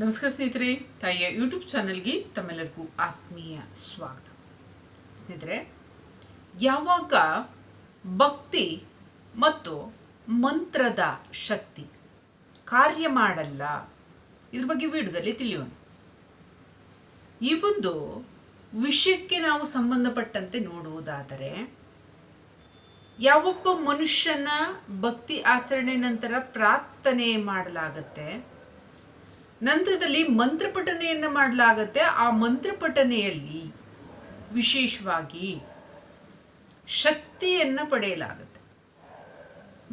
ನಮಸ್ಕಾರ ಸ್ನೇಹಿತರೆ, ತಾಯಿಯ ಯೂಟ್ಯೂಬ್ ಚಾನಲ್ಗೆ ತಮ್ಮೆಲ್ಲರಿಗೂ ಆತ್ಮೀಯ ಸ್ವಾಗತ. ಸ್ನೇಹಿತರೆ, ಯಾವಾಗ ಭಕ್ತಿ ಮತ್ತು ಮಂತ್ರದ ಶಕ್ತಿ ಕಾರ್ಯ ಮಾಡಲ್ಲ, ಇದ್ರ ಬಗ್ಗೆ ವಿಡಿಯೋದಲ್ಲಿ ತಿಳಿಯೋಣ. ಈ ಒಂದು ವಿಷಯಕ್ಕೆ ನಾವು ಸಂಬಂಧಪಟ್ಟಂತೆ ನೋಡುವುದಾದರೆ, ಯಾವೊಬ್ಬ ಮನುಷ್ಯನ ಭಕ್ತಿ ಆಚರಣೆ ನಂತರ ಪ್ರಾರ್ಥನೆ ಮಾಡಲಾಗತ್ತೆ ನಂತರದಲ್ಲಿ ಮಂತ್ರಪಠನೆಯನ್ನು ಮಾಡಲಾಗತ್ತೆ. ಆ ಮಂತ್ರಪಠನೆಯಲ್ಲಿ ವಿಶೇಷವಾಗಿ ಶಕ್ತಿಯನ್ನು ಪಡೆಯಲಾಗುತ್ತೆ.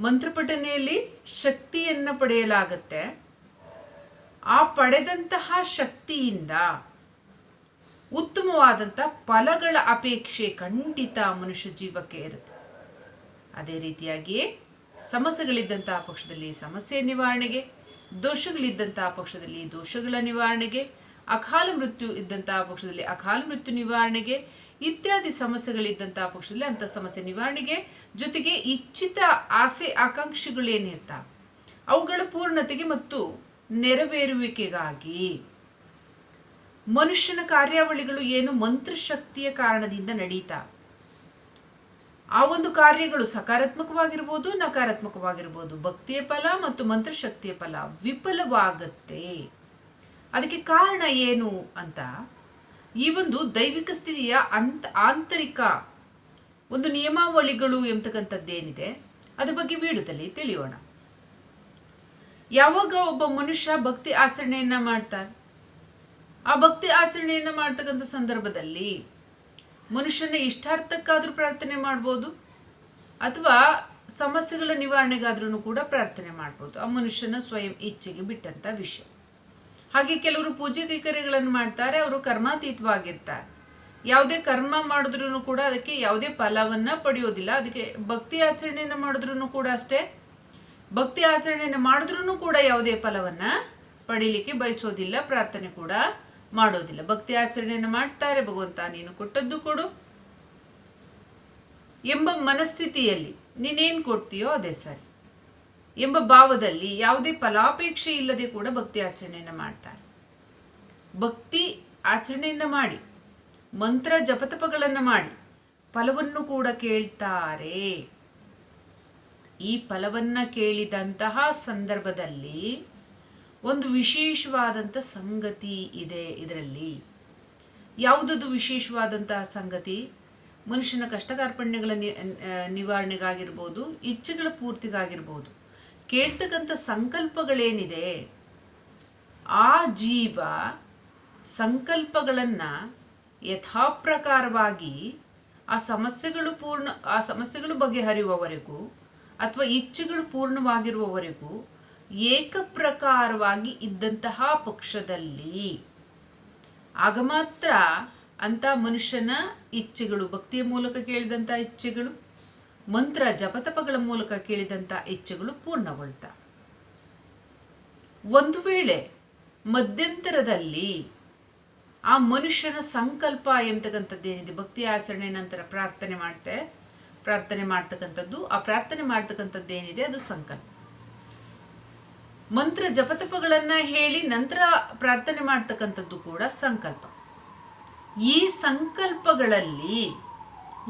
ಮಂತ್ರಪಠನೆಯಲ್ಲಿ ಶಕ್ತಿಯನ್ನು ಪಡೆಯಲಾಗತ್ತೆ. ಆ ಪಡೆದಂತಹ ಶಕ್ತಿಯಿಂದ ಉತ್ತಮವಾದಂಥ ಫಲಗಳ ಅಪೇಕ್ಷೆ ಖಂಡಿತ ಮನುಷ್ಯ ಜೀವಕ್ಕೆ ಇರುತ್ತೆ. ಅದೇ ರೀತಿಯಾಗಿಯೇ ಸಮಸ್ಯೆಗಳಿದ್ದಂತಹ ಪಕ್ಷದಲ್ಲಿ ಸಮಸ್ಯೆ ನಿವಾರಣೆಗೆ ದೋಷಗಳಿದ್ದಂತಹ ಪಕ್ಷದಲ್ಲಿ ದೋಷಗಳ ನಿವಾರಣೆಗೆ, ಅಕಾಲ ಮೃತ್ಯು ಇದ್ದಂತಹ ಪಕ್ಷದಲ್ಲಿ ಅಕಾಲ ಮೃತ್ಯು ನಿವಾರಣೆಗೆ, ಇತ್ಯಾದಿ ಸಮಸ್ಯೆಗಳಿದ್ದಂತಹ ಪಕ್ಷದಲ್ಲಿ ಅಂಥ ಸಮಸ್ಯೆ ನಿವಾರಣೆಗೆ ಜೊತೆಗೆ ಇಚ್ಛಿತ ಆಸೆ ಆಕಾಂಕ್ಷೆಗಳೇನಿರ್ತಾವೆ ಅವುಗಳ ಪೂರ್ಣತೆಗೆ ಮತ್ತು ನೆರವೇರುವಿಕೆಗಾಗಿ. ಮನುಷ್ಯನ ಕಾರ್ಯಾವಳಿಗಳು ಏನು ಮಂತ್ರಶಕ್ತಿಯ ಕಾರಣದಿಂದ ನಡೀತಾ ಆ ಒಂದು ಕಾರ್ಯಗಳು ಸಕಾರಾತ್ಮಕವಾಗಿರ್ಬೋದು, ನಕಾರಾತ್ಮಕವಾಗಿರ್ಬೋದು. ಭಕ್ತಿಯ ಫಲ ಮತ್ತು ಮಂತ್ರಶಕ್ತಿಯ ಫಲ ವಿಫಲವಾಗತ್ತೆ. ಅದಕ್ಕೆ ಕಾರಣ ಏನು ಅಂತ, ಈ ಒಂದು ದೈವಿಕ ಸ್ಥಿತಿಯ ಅಂತ, ಆಂತರಿಕ ಒಂದು ನಿಯಮಾವಳಿಗಳು ಎಂಬತಕ್ಕಂಥದ್ದೇನಿದೆ, ಅದ್ರ ಬಗ್ಗೆ ವಿಡಿಯೋದಲ್ಲಿ ತಿಳಿಯೋಣ. ಯಾವಾಗ ಒಬ್ಬ ಮನುಷ್ಯ ಭಕ್ತಿ ಆಚರಣೆಯನ್ನ ಮಾಡ್ತಾರೆ ಆ ಭಕ್ತಿ ಆಚರಣೆಯನ್ನ ಮಾಡ್ತಕ್ಕಂಥ ಸಂದರ್ಭದಲ್ಲಿ ಮನುಷ್ಯನ ಇಷ್ಟಾರ್ಥಕ್ಕಾದರೂ ಪ್ರಾರ್ಥನೆ ಮಾಡ್ಬೋದು, ಅಥವಾ ಸಮಸ್ಯೆಗಳ ನಿವಾರಣೆಗಾದ್ರೂ ಕೂಡ ಪ್ರಾರ್ಥನೆ ಮಾಡ್ಬೋದು. ಆ ಮನುಷ್ಯನ ಸ್ವಯಂ ಇಚ್ಛೆಗೆ ಬಿಟ್ಟಂಥ ವಿಷಯ. ಹಾಗೆ ಕೆಲವರು ಪೂಜೆ ಕೈಕರ್ಯಗಳನ್ನು ಮಾಡ್ತಾರೆ, ಅವರು ಕರ್ಮಾತೀತವಾಗಿರ್ತಾರೆ. ಯಾವುದೇ ಕರ್ಮ ಮಾಡಿದ್ರೂ ಕೂಡ ಅದಕ್ಕೆ ಯಾವುದೇ ಫಲವನ್ನು ಪಡೆಯೋದಿಲ್ಲ. ಅದಕ್ಕೆ ಭಕ್ತಿ ಆಚರಣೆಯನ್ನು ಮಾಡಿದ್ರೂ ಕೂಡ ಅಷ್ಟೇ. ಭಕ್ತಿ ಆಚರಣೆಯನ್ನು ಮಾಡಿದ್ರೂ ಕೂಡ ಯಾವುದೇ ಫಲವನ್ನು ಪಡೀಲಿಕ್ಕೆ ಬಯಸೋದಿಲ್ಲ, ಪ್ರಾರ್ಥನೆ ಕೂಡ ಮಾಡೋದಿಲ್ಲ. ಭಕ್ತಿ ಆಚರಣೆಯನ್ನು ಮಾಡ್ತಾರೆ, ಭಗವಂತ ನೀನು ಕೊಟ್ಟದ್ದು ಕೊಡು ಎಂಬ ಮನಸ್ಥಿತಿಯಲ್ಲಿ ನೀನೇನು ಕೊಡ್ತೀಯೋ ಅದೇ ಸರಿ. ಎಂಬ ಭಾವದಲ್ಲಿ ಯಾವುದೇ ಫಲಾಪೇಕ್ಷೆ ಇಲ್ಲದೆ ಕೂಡ ಭಕ್ತಿ ಆಚರಣೆಯನ್ನು ಮಾಡ್ತಾರೆ. ಭಕ್ತಿ ಆಚರಣೆಯನ್ನು ಮಾಡಿ, ಮಂತ್ರ ಜಪತಪಗಳನ್ನು ಮಾಡಿ, ಫಲವನ್ನು ಕೂಡ ಕೇಳ್ತಾರೆ. ಈ ಫಲವನ್ನು ಕೇಳಿದಂತಹ ಸಂದರ್ಭದಲ್ಲಿ ಒಂದು ವಿಶೇಷವಾದಂಥ ಸಂಗತಿ ಇದೆ ಇದರಲ್ಲಿ. ಯಾವುದದು ವಿಶೇಷವಾದಂಥ ಸಂಗತಿ? ಮನುಷ್ಯನ ಕಷ್ಟಕಾರ್ಪಣ್ಯಗಳ ನಿವಾರಣೆಗಾಗಿರ್ಬೋದು, ಇಚ್ಛೆಗಳ ಪೂರ್ತಿಗಾಗಿರ್ಬೋದು. ಕೇಳ್ತಕ್ಕಂಥ ಸಂಕಲ್ಪಗಳೇನಿದೆ? ಆ ಜೀವ ಸಂಕಲ್ಪಗಳನ್ನು ಯಥಾಪ್ರಕಾರವಾಗಿ ಆ ಸಮಸ್ಯೆಗಳು ಪೂರ್ಣ, ಆ ಸಮಸ್ಯೆಗಳು ಬಗೆಹರಿಯುವವರೆಗೂ ಅಥವಾ ಇಚ್ಛೆಗಳು ಪೂರ್ಣವಾಗಿರುವವರೆಗೂ ಏಕಪ್ರಕಾರವಾಗಿ ಇದ್ದಂತಹ ಪಕ್ಷದಲ್ಲಿ. ಆಗ ಮಾತ್ರ ಅಂಥ ಮನುಷ್ಯನ ಇಚ್ಛೆಗಳು, ಭಕ್ತಿಯ ಮೂಲಕ ಕೇಳಿದಂಥ ಇಚ್ಛೆಗಳು, ಮಂತ್ರ ಜಪತಪಗಳ ಮೂಲಕ ಕೇಳಿದಂಥ ಇಚ್ಛೆಗಳು ಪೂರ್ಣಗೊಳ್ತಾ. ಒಂದು ವೇಳೆ ಮಧ್ಯಂತರದಲ್ಲಿ ಆ ಮನುಷ್ಯನ ಸಂಕಲ್ಪ ಎಂತಕ್ಕಂಥದ್ದೇನಿದೆ ಭಕ್ತಿ ಆಚರಣೆ ನಂತರ ಪ್ರಾರ್ಥನೆ ಮಾಡ್ತೆ, ಪ್ರಾರ್ಥನೆ ಮಾಡ್ತಕ್ಕಂಥದ್ದು, ಆ ಪ್ರಾರ್ಥನೆ ಮಾಡ್ತಕ್ಕಂಥದ್ದೇನಿದೆ ಅದು ಸಂಕಲ್ಪ. ಮಂತ್ರ ಜಪತಪಗಳನ್ನು ಹೇಳಿ ನಂತರ ಪ್ರಾರ್ಥನೆ ಮಾಡ್ತಕ್ಕಂಥದ್ದು ಕೂಡ ಸಂಕಲ್ಪ. ಈ ಸಂಕಲ್ಪಗಳಲ್ಲಿ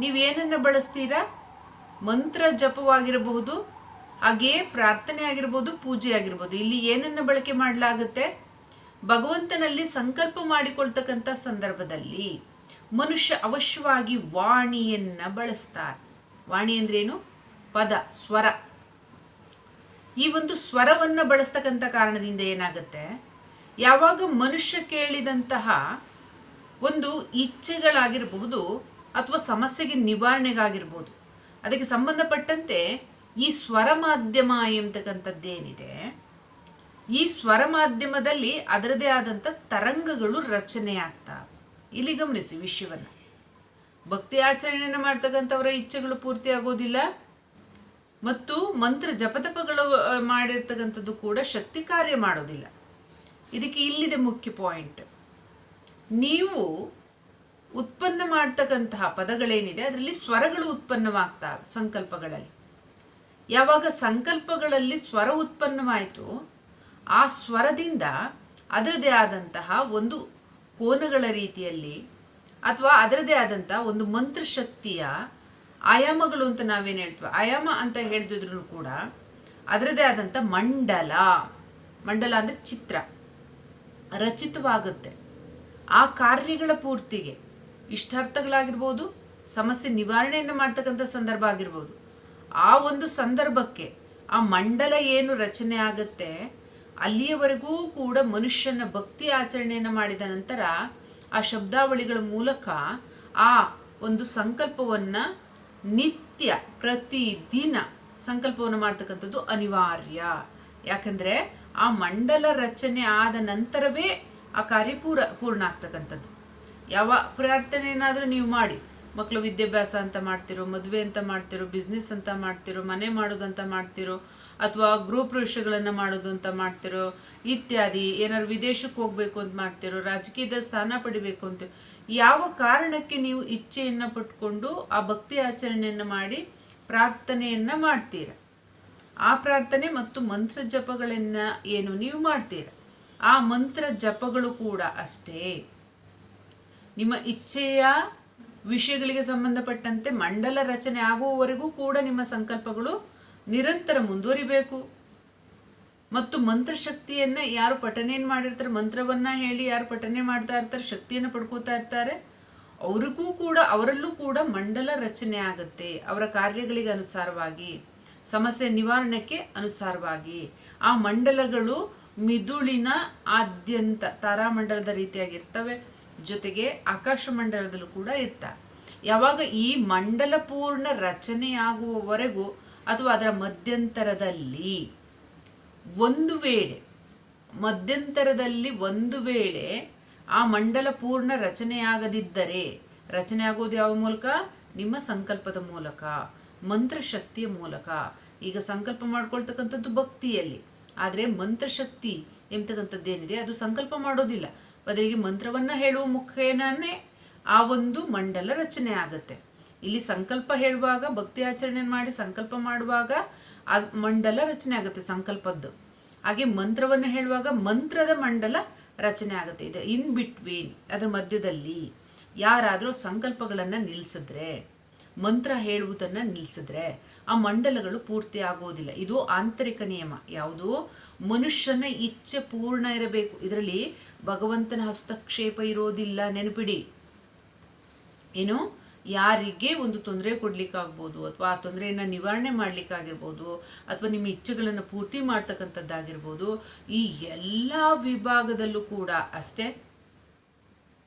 ನೀವೇನನ್ನು ಬಳಸ್ತೀರಾ? ಮಂತ್ರ ಜಪವಾಗಿರಬಹುದು ಹಾಗೆಯೇ ಪ್ರಾರ್ಥನೆ ಆಗಿರ್ಬೋದು ಪೂಜೆ ಆಗಿರ್ಬೋದು ಇಲ್ಲಿ ಏನನ್ನು ಬಳಕೆ ಮಾಡಲಾಗುತ್ತೆ? ಭಗವಂತನಲ್ಲಿ ಸಂಕಲ್ಪ ಮಾಡಿಕೊಳ್ತಕ್ಕಂಥ ಸಂದರ್ಭದಲ್ಲಿ ಮನುಷ್ಯ ಅವಶ್ಯವಾಗಿ ವಾಣಿಯನ್ನು ಬಳಸ್ತಾರೆ ವಾಣಿ ಅಂದ್ರೇನು? ಪದ, ಸ್ವರ. ಈ ಒಂದು ಸ್ವರವನ್ನು ಬಳಸ್ತಕ್ಕಂಥ ಕಾರಣದಿಂದ ಏನಾಗುತ್ತೆ? ಯಾವಾಗ ಮನುಷ್ಯ ಕೇಳಿದಂತಹ ಒಂದು ಇಚ್ಛೆಗಳಾಗಿರಬಹುದು ಅಥವಾ ಸಮಸ್ಯೆಗೆ ನಿವಾರಣೆಗಾಗಿರ್ಬೋದು ಅದಕ್ಕೆ ಸಂಬಂಧಪಟ್ಟಂತೆ ಈ ಸ್ವರ ಮಾಧ್ಯಮ ಎಂಬತಕ್ಕಂಥದ್ದೇನಿದೆ ಈ ಸ್ವರ ಮಾಧ್ಯಮದಲ್ಲಿ ಅದರದೇ ಆದಂಥ ತರಂಗಗಳು ರಚನೆ ಆಗ್ತಾ ಇಲ್ಲಿ ಗಮನಿಸಿ ವಿಷಯವನ್ನು ಭಕ್ತಿ ಆಚರಣೆಯನ್ನು ಮಾಡ್ತಕ್ಕಂಥವರ ಇಚ್ಛೆಗಳು ಪೂರ್ತಿ ಆಗೋದಿಲ್ಲ. ಮತ್ತು ಮಂತ್ರ ಜಪತಪಗಳು ಮಾಡಿರ್ತಕ್ಕಂಥದ್ದು ಕೂಡ ಶಕ್ತಿ ಕಾರ್ಯ ಮಾಡೋದಿಲ್ಲ. ಇದಕ್ಕೆ ಇಲ್ಲಿದೆ ಮುಖ್ಯ ಪಾಯಿಂಟ್. ನೀವು ಉತ್ಪನ್ನ ಮಾಡ್ತಕ್ಕಂತಹ ಪದಗಳೇನಿದೆ, ಅದರಲ್ಲಿ ಸ್ವರಗಳು ಉತ್ಪನ್ನವಾಗ್ತಾವೆ ಸಂಕಲ್ಪಗಳಲ್ಲಿ. ಯಾವಾಗ ಸಂಕಲ್ಪಗಳಲ್ಲಿ ಸ್ವರ ಉತ್ಪನ್ನವಾಯಿತು, ಆ ಸ್ವರದಿಂದ ಅದರದೇ ಆದಂತಹ ಒಂದು ಕೋನಗಳ ರೀತಿಯಲ್ಲಿ, ಅಥವಾ ಅದರದೇ ಆದಂತಹ ಒಂದು ಮಂತ್ರಶಕ್ತಿಯ ಆಯಾಮಗಳು ಅಂತ ನಾವೇನು ಹೇಳ್ತೀವಿ? ಆಯಾಮ ಅಂತ ಹೇಳ್ತಿದ್ರು ಕೂಡ ಅದರದೇ ಆದಂಥ ಮಂಡಲ. ಮಂಡಲ ಅಂದರೆ ಚಿತ್ರ. ರಚಿತವಾಗುತ್ತೆ. ಆ ಕಾರ್ಯಗಳ ಪೂರ್ತಿಗೆ ಇಷ್ಟಾರ್ಥಗಳಾಗಿರ್ಬೋದು, ಸಮಸ್ಯೆ ನಿವಾರಣೆಯನ್ನು ಮಾಡ್ತಕ್ಕಂಥ ಸಂದರ್ಭ ಆಗಿರ್ಬೋದು. ಆ ಒಂದು ಸಂದರ್ಭಕ್ಕೆ ಆ ಮಂಡಲ ಏನು ರಚನೆ ಆಗುತ್ತೆ, ಅಲ್ಲಿಯವರೆಗೂ ಕೂಡ ಮನುಷ್ಯನ ಭಕ್ತಿ ಆಚರಣೆಯನ್ನು ಮಾಡಿದ ನಂತರ ಆ ಶಬ್ದಾವಳಿಗಳ ಮೂಲಕ ಆ ಒಂದು ಸಂಕಲ್ಪವನ್ನು ನಿತ್ಯ, ಪ್ರತಿದಿನ ಸಂಕಲ್ಪವನ್ನು ಮಾಡ್ತಕ್ಕಂಥದ್ದು ಅನಿವಾರ್ಯ. ಯಾಕಂದರೆ ಆ ಮಂಡಲ ರಚನೆ ಆದ ನಂತರವೇ ಆ ಕಾರ್ಯ ಪೂರ ಪೂರ್ಣ ಆಗ್ತಕ್ಕಂಥದ್ದು ಯಾವ ಪ್ರಾರ್ಥನೆ ಏನಾದರೂ ನೀವು ಮಾಡಿ. ಮಕ್ಕಳು ವಿದ್ಯಾಭ್ಯಾಸ ಅಂತ ಮಾಡ್ತಿರೋ, ಮದುವೆ ಅಂತ ಮಾಡ್ತಿರೋ ಬಿಸ್ನೆಸ್ ಅಂತ ಮಾಡ್ತಿರೋ, ಮನೆ ಮಾಡೋದಂತ ಮಾಡ್ತಿರೋ, ಅಥವಾ ಗೃಹ ಪ್ರವೇಶಗಳನ್ನು ಮಾಡೋದು ಅಂತ ಮಾಡ್ತಿರೋ, ಇತ್ಯಾದಿ, ಏನಾದ್ರು ವಿದೇಶಕ್ಕೆ ಹೋಗಬೇಕು ಅಂತ ಮಾಡ್ತಿರೋ, ರಾಜಕೀಯದ ಸ್ಥಾನ ಪಡಿಬೇಕು ಅಂತ ಯಾವ ಕಾರಣಕ್ಕೆ ನೀವು ಇಚ್ಛೆಯನ್ನು ಪಟ್ಕೊಂಡು ಆ ಭಕ್ತಿ ಆಚರಣೆಯನ್ನು ಮಾಡಿ ಪ್ರಾರ್ಥನೆಯನ್ನು ಮಾಡ್ತೀರ? ಆ ಪ್ರಾರ್ಥನೆ ಮತ್ತು ಮಂತ್ರ ಜಪಗಳನ್ನು ಏನು ನೀವು ಮಾಡ್ತೀರ? ಆ ಮಂತ್ರ ಜಪಗಳು ಕೂಡ ಅಷ್ಟೇ. ನಿಮ್ಮ ಇಚ್ಛೆಯ ವಿಷಯಗಳಿಗೆ ಸಂಬಂಧಪಟ್ಟಂತೆ ಮಂಡಲ ರಚನೆ ಆಗುವವರೆಗೂ ಕೂಡ ನಿಮ್ಮ ಸಂಕಲ್ಪಗಳು ನಿರಂತರ ಮುಂದುವರಿಬೇಕು. ಮತ್ತು ಮಂತ್ರಶಕ್ತಿಯನ್ನು ಯಾರು ಪಠನೆಯನ್ನು ಮಾಡಿರ್ತಾರೆ? ಮಂತ್ರವನ್ನು ಹೇಳಿ ಯಾರು ಪಠನೆ ಮಾಡ್ತಾ ಇರ್ತಾರೆ? ಶಕ್ತಿಯನ್ನು ಪಡ್ಕೋತಾ ಇರ್ತಾರೆ. ಅವ್ರಿಗೂ ಕೂಡ, ಅವರಲ್ಲೂ ಕೂಡ ಮಂಡಲ ರಚನೆ ಆಗುತ್ತೆ. ಅವರ ಕಾರ್ಯಗಳಿಗೆ ಅನುಸಾರವಾಗಿ, ಸಮಸ್ಯೆ ನಿವಾರಣೆಗೆ ಅನುಸಾರವಾಗಿ. ಆ ಮಂಡಲಗಳು ಮಿದುಳಿನ ಆದ್ಯಂತ ತಾರಾಮಂಡಲದ ರೀತಿಯಾಗಿರ್ತವೆ. ಜೊತೆಗೆ ಆಕಾಶ ಮಂಡಲದಲ್ಲೂ ಕೂಡ ಇರ್ತಾರೆ. ಯಾವಾಗ ಈ ಮಂಡಲ ಪೂರ್ಣ ರಚನೆಯಾಗುವವರೆಗೂ ಅಥವಾ ಅದರ ಮಧ್ಯಂತರದಲ್ಲಿ ಒಂದು ವೇಳೆ, ಮಧ್ಯಂತರದಲ್ಲಿ ಒಂದು ವೇಳೆ ಆ ಮಂಡಲ ಪೂರ್ಣ ರಚನೆಯಾಗದಿದ್ದರೆ ರಚನೆ ಆಗೋದು ಯಾವ ಮೂಲಕ? ನಿಮ್ಮ ಸಂಕಲ್ಪದ ಮೂಲಕ, ಮಂತ್ರಶಕ್ತಿಯ ಮೂಲಕ. ಈಗ ಸಂಕಲ್ಪ ಮಾಡ್ಕೊಳ್ತಕ್ಕಂಥದ್ದು ಭಕ್ತಿಯಲ್ಲಿ. ಆದರೆ ಮಂತ್ರಶಕ್ತಿ ಎಂಬತಕ್ಕಂಥದ್ದೇನಿದೆ ಅದು ಸಂಕಲ್ಪ ಮಾಡೋದಿಲ್ಲ. ಬದಲಿಗೆ ಮಂತ್ರವನ್ನು ಹೇಳುವ ಮುಖೇನೇ ಆ ಒಂದು ಮಂಡಲ ರಚನೆ ಆಗುತ್ತೆ. ಇಲ್ಲಿ ಸಂಕಲ್ಪ ಹೇಳುವಾಗ, ಭಕ್ತಿ ಆಚರಣೆ ಮಾಡಿ ಸಂಕಲ್ಪ ಮಾಡುವಾಗ ಆ ಮಂಡಲ ರಚನೆ ಆಗುತ್ತೆ ಸಂಕಲ್ಪದ್ದು. ಹಾಗೆ ಮಂತ್ರವನ್ನು ಹೇಳುವಾಗ ಮಂತ್ರದ ಮಂಡಲ ರಚನೆ ಆಗುತ್ತೆ. ಇದು ಇನ್ ಬಿಟ್ವೀನ್ ಅದರ ಮಧ್ಯದಲ್ಲಿ ಯಾರಾದರೂ ಸಂಕಲ್ಪಗಳನ್ನು ನಿಲ್ಲಿಸಿದ್ರೆ ಮಂತ್ರ ಹೇಳುವುದನ್ನು ನಿಲ್ಲಿಸಿದ್ರೆ ಆ ಮಂಡಲಗಳು ಪೂರ್ತಿ ಆಗೋದಿಲ್ಲ. ಇದು ಆಂತರಿಕ ನಿಯಮ. ಯಾವುದು? ಮನುಷ್ಯನ ಇಚ್ಛೆ ಪೂರ್ಣ ಇರಬೇಕು. ಇದರಲ್ಲಿ ಭಗವಂತನ ಹಸ್ತಕ್ಷೇಪ ಇರೋದಿಲ್ಲ. ನೆನಪಿಡಿ. ಏನು? ಯಾರಿಗೆ ಒಂದು ತೊಂದರೆ ಕೊಡಲಿಕ್ಕಾಗ್ಬೋದು ಅಥವಾ ಆ ತೊಂದರೆಯನ್ನು ನಿವಾರಣೆ ಮಾಡಲಿಕ್ಕಾಗಿರ್ಬೋದು ಅಥವಾ ನಿಮ್ಮ ಇಚ್ಛೆಗಳನ್ನು ಪೂರ್ತಿ ಮಾಡ್ತಕ್ಕಂಥದ್ದಾಗಿರ್ಬೋದು, ಈ ಎಲ್ಲ ವಿಭಾಗದಲ್ಲೂ ಕೂಡ ಅಷ್ಟೇ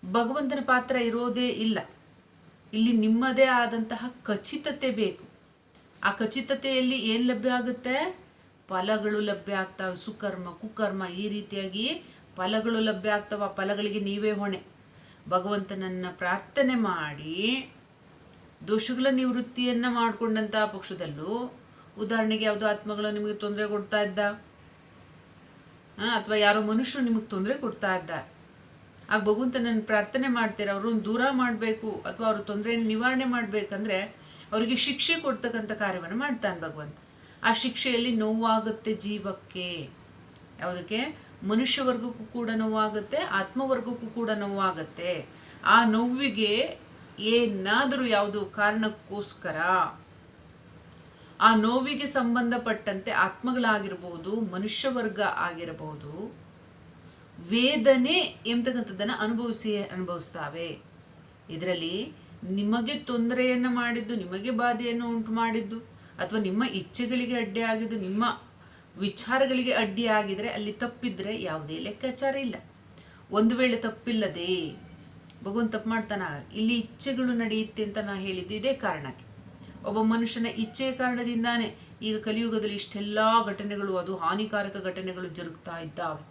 ಭಗವಂತನ ಪಾತ್ರ ಇರೋದೇ ಇಲ್ಲ. ಇಲ್ಲಿ ನಿಮ್ಮದೇ ಆದಂತಹ ಖಚಿತತೆ ಬೇಕು. ಆ ಖಚಿತತೆಯಲ್ಲಿ ಏನು ಲಭ್ಯ ಆಗುತ್ತೆ? ಫಲಗಳು ಲಭ್ಯ ಆಗ್ತವೆ. ಸುಕರ್ಮ, ಕುಕರ್ಮ ಈ ರೀತಿಯಾಗಿ ಫಲಗಳು ಲಭ್ಯ ಆಗ್ತವೆ. ಆ ಫಲಗಳಿಗೆ ನೀವೇ ಹೊಣೆ. ಭಗವಂತನನ್ನು ಪ್ರಾರ್ಥನೆ ಮಾಡಿ ದೋಷಗಳ ನಿವೃತ್ತಿಯನ್ನು ಮಾಡಿಕೊಂಡಂತಹ ಪಕ್ಷದಲ್ಲೂ ಉದಾಹರಣೆಗೆ ಯಾವುದೋ ಆತ್ಮಗಳು ನಿಮಗೆ ತೊಂದರೆ ಕೊಡ್ತಾ ಇದ್ದ? ಅಥವಾ ಯಾರೋ ಮನುಷ್ಯರು ನಿಮಗೆ ತೊಂದರೆ ಕೊಡ್ತಾ ಇದ್ದ? ಆಗ ಭಗವಂತನನ್ನು ಪ್ರಾರ್ಥನೆ ಮಾಡ್ತೀರ ಅವ್ರನ್ನ ದೂರ ಮಾಡಬೇಕು, ಅಥವಾ ಅವ್ರ ತೊಂದರೆಯನ್ನು ನಿವಾರಣೆ ಮಾಡಬೇಕಂದ್ರೆ ಅವರಿಗೆ ಶಿಕ್ಷೆ ಕೊಡ್ತಕ್ಕಂಥ ಕಾರ್ಯವನ್ನು ಮಾಡ್ತಾನೆ ಭಗವಂತ. ಆ ಶಿಕ್ಷೆಯಲ್ಲಿ ನೋವಾಗುತ್ತೆ ಜೀವಕ್ಕೆ. ಯಾವುದಕ್ಕೆ? ಮನುಷ್ಯ ವರ್ಗಕ್ಕೂ ಕೂಡ ನೋವಾಗುತ್ತೆ, ಆತ್ಮವರ್ಗಕ್ಕೂ ಕೂಡ ನೋವಾಗುತ್ತೆ. ಆ ನೋವಿಗೆ ಏನಾದರೂ ಯಾವುದು ಕಾರಣಕ್ಕೋಸ್ಕರ ಆ ನೋವಿಗೆ ಸಂಬಂಧಪಟ್ಟಂತೆ ಆತ್ಮಗಳಾಗಿರಬಹುದು ಮನುಷ್ಯ ವರ್ಗ ಆಗಿರಬಹುದು ವೇದನೆ ಎಂಬತಕ್ಕಂಥದ್ದನ್ನು ಅನುಭವಿಸಿ, ಅನುಭವಿಸ್ತಾವೆ. ಇದರಲ್ಲಿ ನಿಮಗೆ ತೊಂದರೆಯನ್ನು ಮಾಡಿದ್ದು, ನಿಮಗೆ ಬಾಧೆಯನ್ನು ಉಂಟು ಮಾಡಿದ್ದು, ಅಥವಾ ನಿಮ್ಮ ಇಚ್ಛೆಗಳಿಗೆ ಅಡ್ಡಿ ಆಗಿದ್ದು, ನಿಮ್ಮ ವಿಚಾರಗಳಿಗೆ ಅಡ್ಡಿ ಆಗಿದರೆ ಅಲ್ಲಿ ತಪ್ಪಿದ್ರೆ ಯಾವುದೇ ಲೆಕ್ಕಾಚಾರ ಇಲ್ಲ. ಒಂದು ವೇಳೆ ತಪ್ಪಿಲ್ಲದೆ ಭಗವಂತ ತಪ್ಪು ಮಾಡ್ತಾನ. ಇಲ್ಲಿ ಇಚ್ಛೆಗಳು ನಡೆಯುತ್ತೆ ಅಂತ ನಾನು ಹೇಳಿದ್ದು ಇದೇ ಕಾರಣಕ್ಕೆ. ಒಬ್ಬ ಮನುಷ್ಯನ ಇಚ್ಛೆಯ ಕಾರಣದಿಂದಾನೇ ಈಗ ಕಲಿಯುಗದಲ್ಲಿ ಇಷ್ಟೆಲ್ಲ ಘಟನೆಗಳು, ಅದು ಹಾನಿಕಾರಕ ಘಟನೆಗಳು ಜರುಗ್ತಾ ಇದ್ದಾವೆ.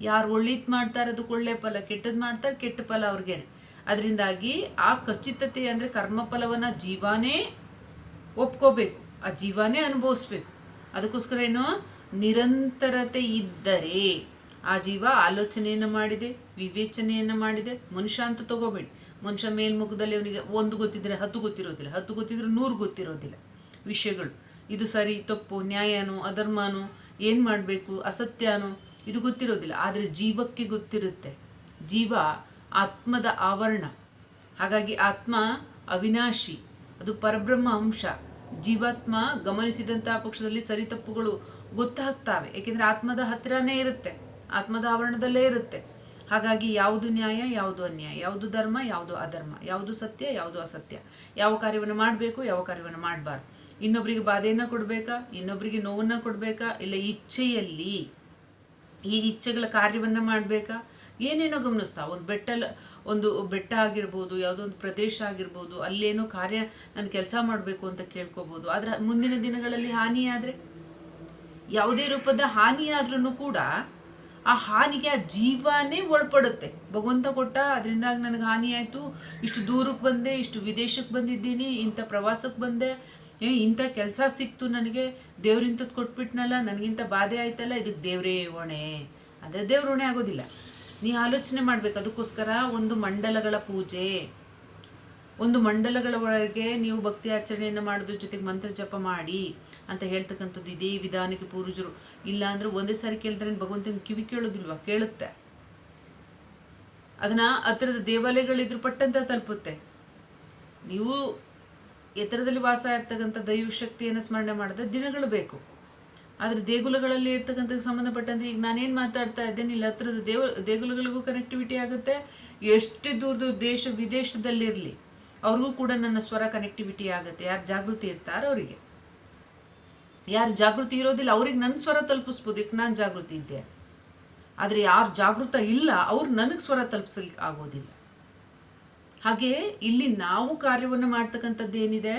ಯಾರು ಒಳ್ಳೇದ್ ಮಾಡ್ತಾರೆ ಅದಕ್ಕೆ ಒಳ್ಳೆ ಫಲ ಕೆಟ್ಟದ್ದು ಮಾಡ್ತಾರೆ ಕೆಟ್ಟ ಫಲ ಅವ್ರಿಗೇನೆ. ಅದರಿಂದಾಗಿ ಆ ಖಚಿತತೆ ಅಂದರೆ ಕರ್ಮಫಲವನ್ನು ಜೀವಾನೇ ಒಪ್ಕೋಬೇಕು, ಆ ಜೀವಾನೇ ಅನುಭವಿಸ್ಬೇಕು. ಅದಕ್ಕೋಸ್ಕರ ಏನು? ನಿರಂತರತೆ ಇದ್ದರೆ ಆ ಜೀವ ಆಲೋಚನೆಯನ್ನು ಮಾಡಿದೆ, ವಿವೇಚನೆಯನ್ನು ಮಾಡಿದೆ. ಮನುಷ್ಯ ಅಂತ ತಗೋಬೇಡಿ. ಮನುಷ್ಯ ಮೇಲ್ಮುಖದಲ್ಲಿ ಅವನಿಗೆ ಒಂದು ಗೊತ್ತಿದ್ರೆ ಹತ್ತು ಗೊತ್ತಿರೋದಿಲ್ಲ. ಹತ್ತು ಗೊತ್ತಿದ್ರೆ ನೂರು ಗೊತ್ತಿರೋದಿಲ್ಲ. ವಿಷಯಗಳು. ಇದು ಸರಿ, ತಪ್ಪು, ನ್ಯಾಯನೋ, ಅಧರ್ಮನೋ, ಏನು ಮಾಡಬೇಕು, ಅಸತ್ಯನೋ, ಇದು ಗೊತ್ತಿರೋದಿಲ್ಲ. ಆದರೆ ಜೀವಕ್ಕೆ ಗೊತ್ತಿರುತ್ತೆ. ಜೀವ ಆತ್ಮದ ಆವರಣ. ಹಾಗಾಗಿ ಆತ್ಮ ಅವಿನಾಶಿ. ಅದು ಪರಬ್ರಹ್ಮ ಅಂಶ. ಜೀವಾತ್ಮ ಗಮನಿಸಿದಂತಹ ಪಕ್ಷದಲ್ಲಿ ಸರಿ ತಪ್ಪುಗಳು ಗೊತ್ತಾಗ್ತಾವೆ. ಏಕೆಂದರೆ ಆತ್ಮದ ಹತ್ತಿರನೇ ಇರುತ್ತೆ. ಆತ್ಮದ ಆವರಣದಲ್ಲೇ ಇರುತ್ತೆ. ಹಾಗಾಗಿ ಯಾವುದು ನ್ಯಾಯ, ಯಾವುದು ಅನ್ಯಾಯ. ಯಾವುದು ಧರ್ಮ, ಯಾವುದು ಅಧರ್ಮ. ಯಾವುದು ಸತ್ಯ, ಯಾವುದು ಅಸತ್ಯ. ಯಾವ ಕಾರ್ಯವನ್ನು ಮಾಡಬೇಕು, ಯಾವ ಕಾರ್ಯವನ್ನು ಮಾಡಬಾರ್ದು. ಇನ್ನೊಬ್ಬರಿಗೆ ಬಾಧೆಯನ್ನು ಕೊಡಬೇಕಾ? ಇನ್ನೊಬ್ಬರಿಗೆ ನೋವನ್ನು ಕೊಡಬೇಕಾ? ಇಲ್ಲ ಇಚ್ಛೆಯಲ್ಲಿ, ಈ ಇಚ್ಛೆಗಳ ಕಾರ್ಯವನ್ನು ಮಾಡಬೇಕಾ? ಏನೇನೋ ಗಮನಿಸ್ತಾ? ಒಂದು ಬೆಟ್ಟಲ್ಲಿ ಒಂದು ಬೆಟ್ಟ ಆಗಿರ್ಬೋದು, ಯಾವುದೋ ಒಂದು ಪ್ರದೇಶ ಆಗಿರ್ಬೋದು, ಅಲ್ಲೇನೋ ಕಾರ್ಯ ನಾನು ಕೆಲಸ ಮಾಡಬೇಕು ಅಂತ ಕೇಳ್ಕೋಬೋದು. ಆದರೆ ಮುಂದಿನ ದಿನಗಳಲ್ಲಿ ಹಾನಿಯಾದರೆ? ಯಾವುದೇ ರೂಪದ ಹಾನಿಯಾದ್ರೂ ಕೂಡ ಆ ಹಾನಿಗೆ ಆ ಜೀವನೇ ಒಳಪಡುತ್ತೆ. ಭಗವಂತ ಕೊಟ್ಟ, ಅದರಿಂದಾಗಿ ನನಗೆ ಹಾನಿ ಆಯಿತು ಇಷ್ಟು ದೂರಕ್ಕೆ ಬಂದೆ, ಇಷ್ಟು ವಿದೇಶಕ್ಕೆ ಬಂದಿದ್ದೀನಿ, ಇಂಥ ಪ್ರವಾಸಕ್ಕೆ ಬಂದೆ. ಏ, ಇಂಥ ಕೆಲಸ ಸಿಕ್ತು ನನಗೆ. ದೇವ್ರಿಂಥದ್ದು ಕೊಟ್ಬಿಟ್ನಲ್ಲ, ನನಗಿಂತ ಬಾಧೆ ಆಯ್ತಲ್ಲ, ಇದಕ್ಕೆ ದೇವರೇ ಹೊಣೆ. ಅಂದರೆ ದೇವ್ರ ಹೊಣೆ ಆಗೋದಿಲ್ಲ. ನೀ ಆಲೋಚನೆ ಮಾಡಬೇಕು, ಅದಕ್ಕೋಸ್ಕರ ಒಂದು ಮಂಡಲಗಳ ಪೂಜೆ. ಒಂದು ಮಂಡಲಗಳ ಒಳಗೆ ನೀವು ಭಕ್ತಿ ಆಚರಣೆಯನ್ನು ಮಾಡೋದ್ರ ಜೊತೆಗೆ ಮಂತ್ರ ಜಪ ಮಾಡಿ. ಅಂತ ಹೇಳ್ತಕ್ಕಂಥದ್ದು ಇದೇ ವಿಧಾನಕ್ಕೆ ಪೂರ್ವಜರು. ಇಲ್ಲ ಅಂದ್ರೆ ಒಂದೇ ಸಾರಿ ಕೇಳಿದ್ರೆ ಭಗವಂತನ ಕಿವಿ ಕೇಳೋದಿಲ್ವಾ? ಕೇಳುತ್ತೆ. ಅದನ್ನ ಹತ್ತಿರದ ದೇವಾಲಯಗಳಿದ್ರು ಪಟ್ಟಂತ ತಲುಪುತ್ತೆ. ನೀವು ಎತ್ತರದಲ್ಲಿ ವಾಸ ಇರ್ತಕ್ಕಂಥ ದೈವ ಶಕ್ತಿಯನ್ನು ಸ್ಮರಣೆ ಮಾಡಿದ್ರೆ ದಿನಗಳು ಬೇಕು. ಆದರೆ ದೇಗುಲಗಳಲ್ಲಿ ಇರ್ತಕ್ಕಂಥ ಸಂಬಂಧಪಟ್ಟಂತೆ ಈಗ ನಾನೇನು ಮಾತಾಡ್ತಾ ಇದ್ದೇನೆ, ಇಲ್ಲಿ ಹತ್ರದ ದೇವ, ದೇಗುಲಗಳಿಗೂ ಕನೆಕ್ಟಿವಿಟಿ ಆಗುತ್ತೆ. ಎಷ್ಟೇ ದೂರದ ದೂರ ದೇಶ ವಿದೇಶದಲ್ಲಿರಲಿ, ಅವ್ರಿಗೂ ಕೂಡ ನನ್ನ ಸ್ವರ ಕನೆಕ್ಟಿವಿಟಿ ಆಗುತ್ತೆ. ಯಾರು ಜಾಗೃತಿ ಇರ್ತಾರೋ ಅವರಿಗೆ. ಯಾರು ಜಾಗೃತಿ ಇರೋದಿಲ್ಲ, ಅವ್ರಿಗೆ ನನ್ನ ಸ್ವರ ತಲುಪಿಸ್ಬೋದು ನಾನು ಜಾಗೃತಿ ಇದ್ದೆ. ಆದರೆ ಯಾರು ಜಾಗೃತ ಇಲ್ಲ, ಅವ್ರು ನನಗೆ ಸ್ವರ ತಲುಪಿಸ್ಲಿಕ್ಕೆ ಆಗೋದಿಲ್ಲ. ಹಾಗೆ ಇಲ್ಲಿ ನಾವು ಕಾರ್ಯವನ್ನು ಮಾಡ್ತಕ್ಕಂಥದ್ದು ಏನಿದೆ?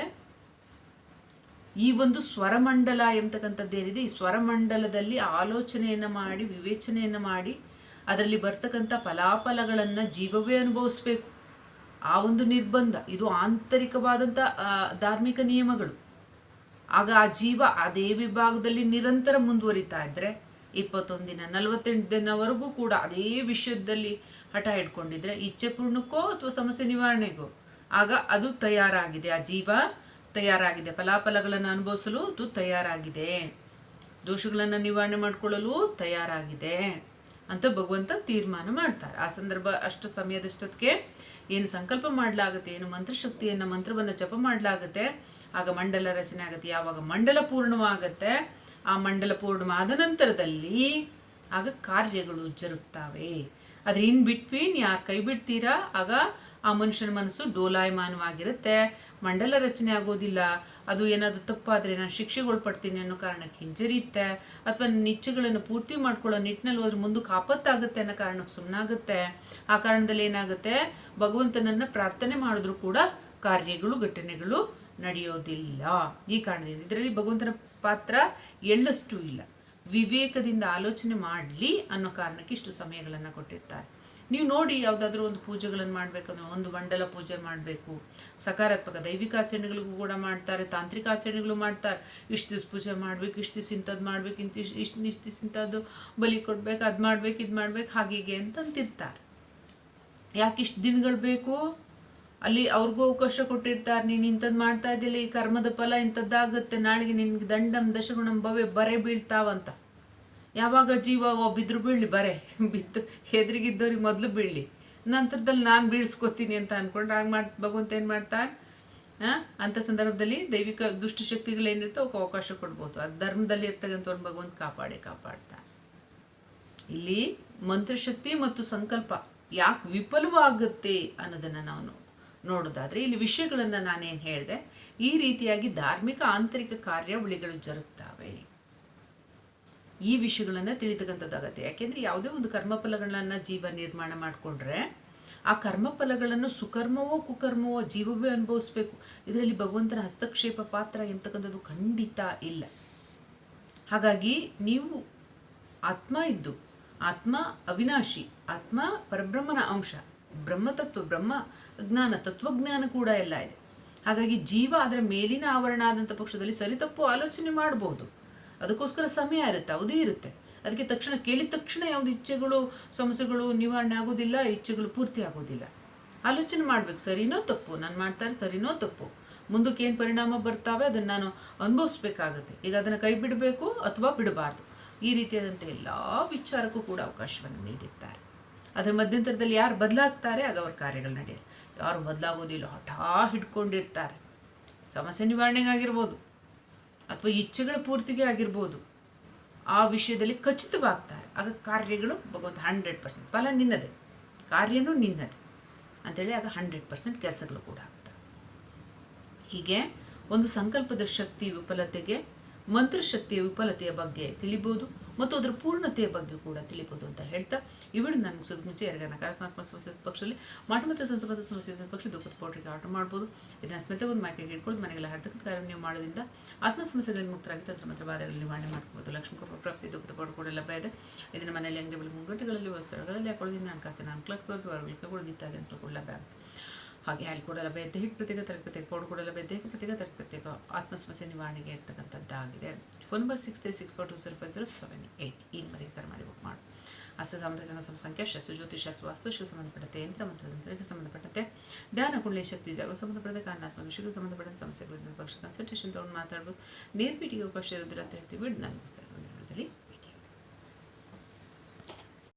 ಈ ಒಂದು ಸ್ವರಮಂಡಲ ಎಂಬತಕ್ಕಂಥದ್ದೇನಿದೆ ಈ ಸ್ವರಮಂಡಲದಲ್ಲಿ ಆಲೋಚನೆಯನ್ನು ಮಾಡಿ, ವಿವೇಚನೆಯನ್ನು ಮಾಡಿ, ಅದರಲ್ಲಿ ಬರ್ತಕ್ಕಂಥ ಫಲಾಫಲಗಳನ್ನು ಜೀವವೇ ಅನುಭವಿಸ್ಬೇಕು. ಆ ಒಂದು ನಿರ್ಬಂಧ, ಇದು ಆಂತರಿಕವಾದಂಥ ಧಾರ್ಮಿಕ ನಿಯಮಗಳು. ಆಗ ಆ ಜೀವ ಅದೇ ವಿಭಾಗದಲ್ಲಿ ನಿರಂತರ ಮುಂದುವರಿತಾ ಇದ್ದರೆ ಇಪ್ಪತ್ತೊಂದು ದಿನ ನಲವತ್ತೆಂಟು ದಿನವರೆಗೂ ಕೂಡ ಅದೇ ವಿಷಯದಲ್ಲಿ ಹಠ ಹಿಡ್ಕೊಂಡಿದ್ರೆ ಇಚ್ಛೆ ಪೂರ್ಣಕ್ಕೋ ಅಥವಾ ಸಮಸ್ಯೆ ನಿವಾರಣೆಗೋ, ಆಗ ಅದು ತಯಾರಾಗಿದೆ. ಆ ಜೀವ ತಯಾರಾಗಿದೆ. ಫಲಾಫಲಗಳನ್ನು ಅನುಭವಿಸಲು ಅದು ತಯಾರಾಗಿದೆ. ದೋಷಗಳನ್ನು ನಿವಾರಣೆ ಮಾಡಿಕೊಳ್ಳಲು ತಯಾರಾಗಿದೆ ಅಂತ ಭಗವಂತ ತೀರ್ಮಾನ ಮಾಡ್ತಾರೆ. ಆ ಸಂದರ್ಭ ಅಷ್ಟು ಸಮಯದಷ್ಟೊತ್ತಿಗೆ ಏನು ಸಂಕಲ್ಪ ಮಾಡಲಾಗುತ್ತೆ, ಏನು ಮಂತ್ರಶಕ್ತಿಯನ್ನು, ಮಂತ್ರವನ್ನು ಜಪ ಮಾಡಲಾಗುತ್ತೆ ಆಗ ಮಂಡಲ ರಚನೆ ಆಗುತ್ತೆ. ಯಾವಾಗ ಮಂಡಲ ಪೂರ್ಣವಾಗತ್ತೆ, ಆ ಮಂಡಲ ಪೂರ್ಣವಾದ ನಂತರದಲ್ಲಿ ಆಗ ಕಾರ್ಯಗಳು ಜರುಗ್ತಾವೆ. ಅದ್ರ ಇನ್ ಬಿಟ್ವೀನ್ ಯಾರು ಕೈ ಬಿಡ್ತೀರಾ? ಆಗ ಆ ಮನುಷ್ಯನ ಮನಸ್ಸು ಡೋಲಾಯಮಾನವಾಗಿರುತ್ತೆ. ಮಂಡಲ ರಚನೆ ಆಗೋದಿಲ್ಲ. ಅದು ಏನಾದರೂ ತಪ್ಪಾದರೆ ನಾನು ಶಿಕ್ಷೆಗೊಳ್ಪಡ್ತೀನಿ ಅನ್ನೋ ಕಾರಣಕ್ಕೆ ಹಿಂಜರಿಯುತ್ತೆ. ಅಥವಾ ನನ್ನ ಇಚ್ಛೆಗಳನ್ನು ಪೂರ್ತಿ ಮಾಡ್ಕೊಳ್ಳೋ ನಿಟ್ಟಿನಲ್ಲಿ ಹೋದ್ರೆ ಮುಂದಕ್ಕೆ ಆಪತ್ತಾಗುತ್ತೆ ಅನ್ನೋ ಕಾರಣಕ್ಕೆ ಸುಮ್ಮನಾಗುತ್ತೆ ಆ ಕಾರಣದಲ್ಲಿ ಏನಾಗುತ್ತೆ? ಭಗವಂತನನ್ನು ಪ್ರಾರ್ಥನೆ ಮಾಡಿದ್ರು ಕೂಡ ಕಾರ್ಯಗಳು, ಘಟನೆಗಳು ನಡೆಯೋದಿಲ್ಲ. ಈ ಕಾರಣದಿಂದ ಇದರಲ್ಲಿ ಭಗವಂತನ ಪಾತ್ರ ಎಳ್ಳಷ್ಟು ಇಲ್ಲ. ವಿವೇಕದಿಂದ ಆಲೋಚನೆ ಮಾಡಲಿ ಅನ್ನೋ ಕಾರಣಕ್ಕೆ ಇಷ್ಟು ಸಮಯಗಳನ್ನು ಕೊಟ್ಟಿರ್ತಾರೆ. ನೀವು ನೋಡಿ ಯಾವುದಾದ್ರೂ ಒಂದು ಪೂಜೆಗಳನ್ನು ಮಾಡಬೇಕಂದ್ರೆ ಒಂದು ಮಂಡಲ ಪೂಜೆ ಮಾಡಬೇಕು. ಸಕಾರಾತ್ಮಕ ದೈವಿಕ ಆಚರಣೆಗಳಿಗೂ ಕೂಡ ಮಾಡ್ತಾರೆ, ತಾಂತ್ರಿಕ ಆಚರಣೆಗಳು ಮಾಡ್ತಾರೆ. ಇಷ್ಟು ದಿವ್ಸ ಪೂಜೆ ಮಾಡಬೇಕು, ಇಷ್ಟು ದಿವ್ಸ ಇಂಥದ್ದು ಮಾಡ್ಬೇಕು ಇಂತ ಇಷ್ಟು ಇಷ್ಟು ದಿವ್ಸ ಇಂಥದ್ದು ಬಲಿ ಕೊಡ್ಬೇಕು, ಅದು ಮಾಡ್ಬೇಕು, ಇದು ಮಾಡ್ಬೇಕು ಹಾಗೆ ಹೀಗೆ ಅಂತಂತಿರ್ತಾರೆ. ಯಾಕೆ ಇಷ್ಟು ದಿನಗಳು ಬೇಕು? ಅಲ್ಲಿ ಅವ್ರಿಗೂ ಅವಕಾಶ ಕೊಟ್ಟಿರ್ತಾರೆ, ನೀನು ಇಂಥದ್ದು ಮಾಡ್ತಾ ಇದ್ದಿಲ್ಲ, ಈ ಕರ್ಮದ ಫಲ ಇಂಥದ್ದಾಗುತ್ತೆ, ನಾಳೆಗೆ ನಿನಗೆ ದಂಡಂ ದಶಗುಣಂ ಭವ್ಯ ಬರೆ ಬೀಳ್ತಾವಂತ. ಯಾವಾಗ ಜೀವ ಬಿದ್ರು ಬೀಳಲಿ, ಬರೆ ಬಿತ್ತು ಹೆದ್ರಿಗಿದ್ದವ್ರಿಗೆ ಮೊದಲು ಬೀಳಲಿ. ನಂತರದಲ್ಲಿ ನಾನು ಬೀಳ್ಸ್ಕೊತೀನಿ ಅಂತ ಅಂದ್ಕೊಂಡ್ರೆ ಹಾಗೆ ಮಾಡಿ, ಭಗವಂತ ಏನು ಮಾಡ್ತಾನೆ ಆ? ಅಂಥ ಸಂದರ್ಭದಲ್ಲಿ ದೈವಿಕ ದುಷ್ಟಶಕ್ತಿಗಳೇನಿರ್ತೋ ಅವಕ್ಕೆ ಅವಕಾಶ ಕೊಡ್ಬೋದು. ಅದು ಧರ್ಮದಲ್ಲಿ ಇರ್ತಕ್ಕಂಥವ್ರನ್ನ ಭಗವಂತ ಕಾಪಾಡಿ ಕಾಪಾಡ್ತಾನೆ. ಇಲ್ಲಿ ಮಂತ್ರಶಕ್ತಿ ಮತ್ತು ಸಂಕಲ್ಪ ಯಾಕೆ ವಿಫಲವಾಗುತ್ತೆ ಅನ್ನೋದನ್ನು ನಾವು ನೋಡೋದಾದರೆ ಇಲ್ಲಿ ವಿಷಯಗಳನ್ನು ನಾನೇನು ಹೇಳಿದೆ, ಈ ರೀತಿಯಾಗಿ ಧಾರ್ಮಿಕ ಆಂತರಿಕ ಕಾರ್ಯಾವಳಿಗಳು ಜರುಗ್ತಾವೆ. ಈ ವಿಷಯಗಳನ್ನು ತಿಳಿತಕ್ಕಂಥದ್ದಾಗತ್ತೆ ಯಾಕೆಂದರೆ ಯಾವುದೇ ಒಂದು ಕರ್ಮಫಲಗಳನ್ನು ಜೀವ ನಿರ್ಮಾಣ ಮಾಡಿಕೊಂಡ್ರೆ, ಆ ಕರ್ಮಫಲಗಳನ್ನು ಸುಕರ್ಮವೋ ಕುಕರ್ಮವೋ ಜೀವವೇ ಅನುಭವಿಸ್ಬೇಕು. ಇದರಲ್ಲಿ ಭಗವಂತನ ಹಸ್ತಕ್ಷೇಪ ಪಾತ್ರ ಎಂತಕ್ಕಂಥದ್ದು ಖಂಡಿತ ಇಲ್ಲ. ಹಾಗಾಗಿ ನೀವು ಆತ್ಮ ಇದ್ದು, ಆತ್ಮ ಅವಿನಾಶಿ, ಆತ್ಮ ಪರಬ್ರಹ್ಮನ ಅಂಶ ಬ್ರಹ್ಮತತ್ವ, ಬ್ರಹ್ಮ ಜ್ಞಾನ, ತತ್ವಜ್ಞಾನ ಕೂಡ ಎಲ್ಲ ಇದೆ. ಹಾಗಾಗಿ ಜೀವ ಅದರ ಮೇಲಿನ ಆವರಣ ಆದಂಥ ಪಕ್ಷದಲ್ಲಿ ಸರಿತಪ್ಪು ಆಲೋಚನೆ ಮಾಡ್ಬೋದು. ಅದಕ್ಕೋಸ್ಕರ ಸಮಯ ಇರುತ್ತೆ, ಅವಧಿ ಇರುತ್ತೆ. ಅದಕ್ಕೆ ತಕ್ಷಣ ಕೇಳಿದ ತಕ್ಷಣ ಯಾವುದು ಇಚ್ಛೆಗಳು, ಸಮಸ್ಯೆಗಳು ನಿವಾರಣೆ ಆಗೋದಿಲ್ಲ, ಇಚ್ಛೆಗಳು ಪೂರ್ತಿ ಆಗೋದಿಲ್ಲ. ಆಲೋಚನೆ ಮಾಡಬೇಕು, ಸರಿನೋ ತಪ್ಪು? ನಾನು ಮಾಡ್ತಾರೆ ಸರಿನೋ ತಪ್ಪು? ಮುಂದಕ್ಕೆ ಏನು ಪರಿಣಾಮ ಬರ್ತಾವೆ ಅದನ್ನು ನಾನು ಅನುಭವಿಸ್ಬೇಕಾಗತ್ತೆ. ಈಗ ಅದನ್ನು ಕೈ ಬಿಡಬೇಕು ಅಥವಾ ಬಿಡಬಾರ್ದು. ಈ ರೀತಿಯಾದಂಥ ಎಲ್ಲ ವಿಚಾರಕ್ಕೂ ಕೂಡ ಅವಕಾಶವನ್ನು ನೀಡಿರ್ತಾರೆ ಅದರ ಮಧ್ಯಂತರದಲ್ಲಿ ಯಾರು ಬದಲಾಗ್ತಾರೆ, ಆಗ ಅವ್ರ ಕಾರ್ಯಗಳು ನಡೆಯಲ್ಲ. ಯಾರು ಬದಲಾಗೋದಿಲ್ಲ ಹಠಾ ಹಿಡ್ಕೊಂಡಿರ್ತಾರೆ. ಸಮಸ್ಯೆ ನಿವಾರಣೆಗಾಗಿರ್ಬೋದು ಅಥವಾ ಇಚ್ಛೆಗಳ ಪೂರ್ತಿಗೆ ಆಗಿರ್ಬೋದು, ಆ ವಿಷಯದಲ್ಲಿ ಖಚಿತವಾಗ್ತಾರೆ. ಆಗ ಕಾರ್ಯಗಳು ಭಗವಂತ ಹಂಡ್ರೆಡ್ ಪರ್ಸೆಂಟ್ ಫಲ ನಿನ್ನದೇ, ಕಾರ್ಯನೂ ನಿನ್ನದೇ ಅಂಥೇಳಿ ಆಗ ಹಂಡ್ರೆಡ್ ಪರ್ಸೆಂಟ್ ಕೆಲಸಗಳು ಕೂಡ ಆಗ್ತವೆ. ಹೀಗೆ ಒಂದು ಸಂಕಲ್ಪದ ಶಕ್ತಿ ವಿಫಲತೆಗೆ, ಮಂತ್ರಶಕ್ತಿಯ ವಿಫಲತೆಯ ಬಗ್ಗೆ ತಿಳಿಬೋದು. ಮತ್ತು ಅದರ ಪೂರ್ಣತೆಯ ಬಗ್ಗೆ ಕೂಡ ತಿಳಿಬೋದು ಅಂತ ಹೇಳ್ತಾ ಇವಳು ನಾನು ಮುಗಿಸೋದು ಮುಂಚೆ ಯಾರಿಗ ನಕಾರಾತ್ಮಕ ಸಮಸ್ಯೆ ಪಕ್ಷದಲ್ಲಿ ಪಕ್ಷದಲ್ಲಿ ಮತ್ತು ತಂತ್ರಬದ್ಧ ಸಮಸ್ಯೆ ಪಕ್ಷದಲ್ಲಿ ಪಕ್ಷ ದುಃಖದ ಪೌಡ್ರಿಗೆ ಆರ್ಡರ್ ಮಾಡ್ಬೋದು. ಇದನ್ನು ಸ್ಮಿತ ಒಂದು ಮೈಕೆ ಇಟ್ಕೊಂಡು ಮನೆಗೆಲ್ಲ ಹರ್ತಕ್ಕಂಥ ಕಾರ್ಯ ನೀವು ಮಾಡೋದ್ರಿಂದ ಆತ್ಮ ಸಮಸ್ಯೆಗಳಿಂದ ಮುಕ್ತರಾಗಿ ತಂತ್ರ ಮಾತ್ರ ಬಾಧೆಗಳಲ್ಲಿ ನಿವಾರಣೆ ಮಾಡ್ಬೋದು ಲಕ್ಷ್ಮೀ ಕೃಪಾ ಪ್ರಾಪ್ತಿ ದುಃಖದ ಪೌಡರ್ ಕೂಡ ಲಭ್ಯ ಇದೆ. ಇದನ್ನು ಮನೆಯಲ್ಲಿ ಅಂಗಡಿ ಬಳಿ ಮುಂಗಟ್ಟುಗಳಲ್ಲಿ ವಸ್ತುಗಳಲ್ಲಿ ಹಾಕೊಳ್ಳೋದ್ರಿಂದ ಹಣಕಾಸಿನ ಅನುಕೂಲ ತೋರಿದು ಕೂಡ ಇತ್ಯಾದಿ ಅಂತ ಕೂಡ ಲಭ್ಯ ಆಗುತ್ತೆ. ಹಾಗೆ ಅಲ್ಲಿ ಕೂಡ ಲಭ್ಯ ದೇಹಕ್ಕೆ ಪ್ರತ್ಯೇಕ ತರಕ ಪ್ರತ್ಯೇಕ ಪೌಡ್ ಕೂಡ ಲಭ್ಯ ದೇಹಕ್ಕೆ ಪ್ರತ್ಯೇಕ ತರಕ ಪ್ರತ್ಯೇಕ ಆತ್ಮ ಸಮಸ್ಯೆ ನಿವಾರಣೆಗೆ ಇರ್ತಕ್ಕಂಥದ್ದಾಗಿದೆ. Phone number six three six four two zero five zero seven eight ಈ ನಂಬರಿಗೆ ಕರೆ ಮಾಡಿ ಬುಕ್ ಮಾಡಿ. ಅಸ್ತ ಸಾಮುದ್ರಿಕ ಸಂಖ್ಯೆ ಶಸ್ತ್ರ ಜ್ಯೋತಿಷಾಸ್ತ್ರ ವಾಸ್ತುಶಿಗೆ ಸಂಬಂಧಪಟ್ಟಂತೆ ಯಂತ್ರ ಮಂತ್ರತಂತ್ರಕ್ಕೆ ಸಂಬಂಧಪಟ್ಟಂತೆ ಧ್ಯಾನ ಕುಂಡಲಿ, ಶಕ್ತಿ, ಜಾಗ ಸಂಬಂಧಪಟ್ಟಂತೆ ಕಾರಣಾತ್ಮಕ ವಿಷಯಕ್ಕೆ ಸಂಬಂಧಪಟ್ಟಂತೆ ಸಮಸ್ಯೆಗಳಿಂದ ಪಕ್ಷ ಕನ್ಸಲ್ಟೇಷನ್ ತೊಗೊಂಡು ಮಾತಾಡ್ಬೋದು. ನೇರ್ಪೀಟಿಗೆ ಅವಕಾಶ ಇರೋದಿಲ್ಲ ಅಂತ ಹೇಳ್ತೀವಿ. ನಾನು ಮುಗಿಸ್ತಾ ಇರೋದ್ರಲ್ಲಿ